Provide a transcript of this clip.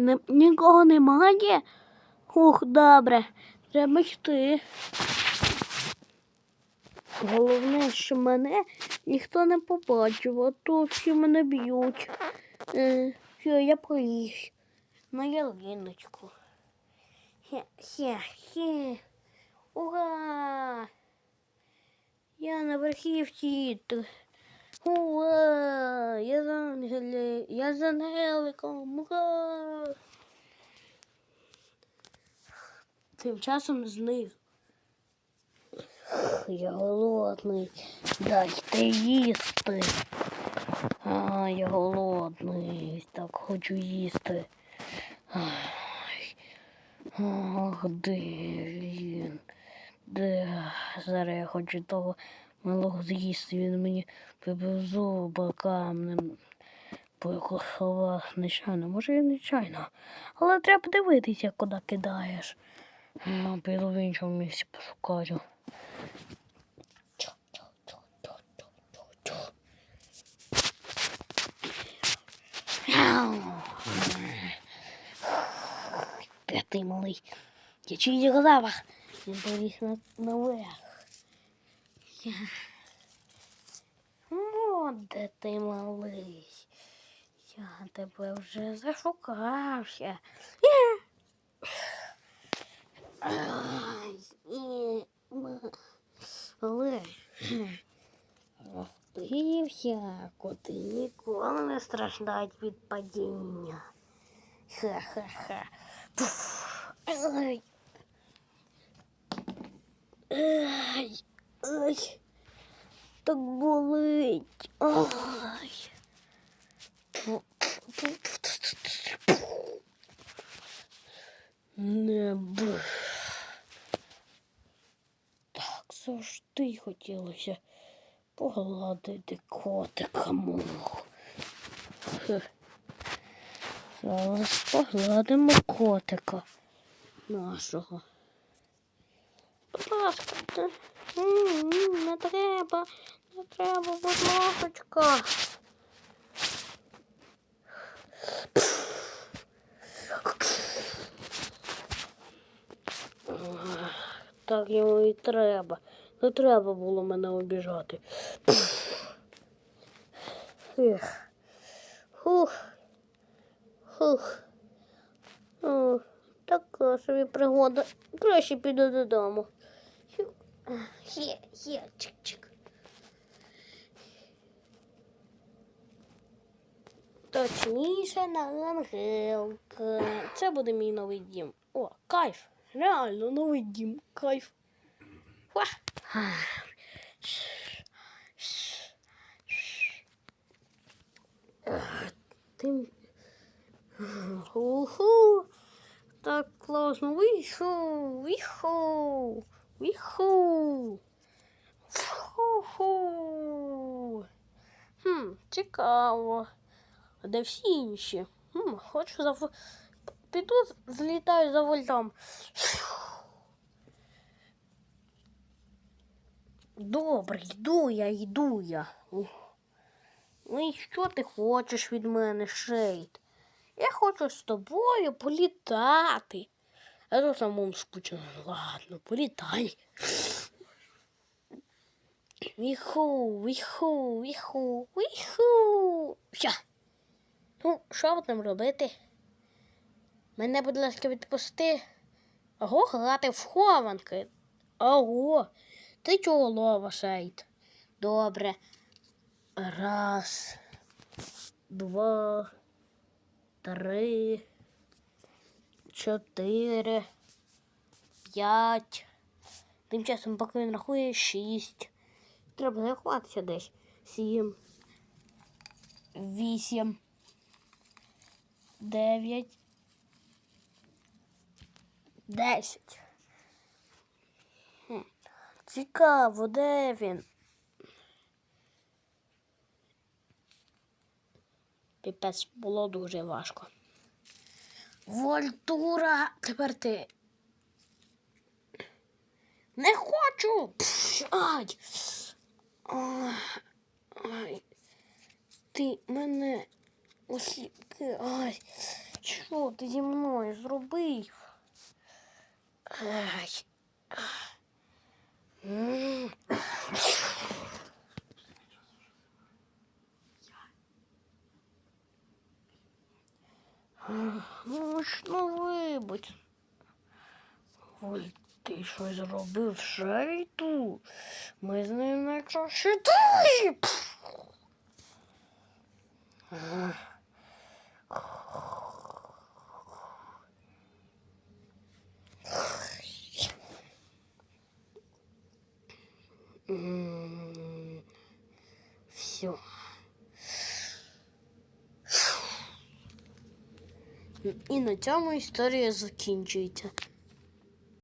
Не, нікого немає? Ух, добре. Треба йти. Головне, що мене ніхто не побачив, а то всі мене б'ють. Е, все, я поліз на ялиночку. Хе-хе-хе. Ура! Я на верхівці. Ура! Я за ангеле, я за ангеликом. Ура! Тим часом знизу. Я голодний. Дайте їсти. А, я голодний. Так хочу їсти. Ах, де він? Де? Зараз я хочу того малого з'їсти. Він мені вибив зуба камнем. Поховав нечайно. Може і нечайно. Але треба дивитися, куди кидаєш. А, Піду в іншому місці пошукаю. Де ти малий? Я його запах. Він поліз на, наверх. Я... О, де ти малий? Я тебе вже зашукався. Але... Розпився, коти ніколи не страждають від падіння. Ха-ха-ха. Ай. Так болить. Ай. Не. Так завжди хотілося погладити котика мого. Зараз погладимо котика нашого. Будь ласка, не треба, не треба, будь ласочка. Так йому і треба. Не треба було мене обіжати. Ех. Фух. Фух. Така собі пригода. Краще піду додому. Хю. Є, є, чик-чик. Точніше на ангелка. Це буде мій новий дім. О, кайф. Реально новий дім. Кайф. Ва. Тим Уху. Так класно. Виху, виху, виху. Фу-ху. Хм, цікаво. А де всі інші? Хм, хочу за піду злітаю за вольтом. Добре, йду я, йду я. Ну і що ти хочеш від мене, Шейд? Я хочу з тобою політати. А то самому скучно. Ладно, політай. Віху, віху, віху, віху. Все. Ну, що будемо робити? Мене, будь ласка, відпусти. Ого, грати в хованки. Ого, ти чого лова, Шейд? Добре. Раз, два, три, чотири, п'ять. Тим часом, поки він рахує, шість. Треба заховатися десь. Сім. Вісім. Дев'ять. Десять. Цікаво, де він? Піпець було дуже важко. Вольтура, тепер ти. Не хочу. Пш, Ай. Ай. Ти мене осліпки. Ай. Що ти зі мною зробив? Ай. Вибудь. Ой, ти щось зробив шейту. Ми з ним найкраще друзі. Все. І на цьому історія закінчується.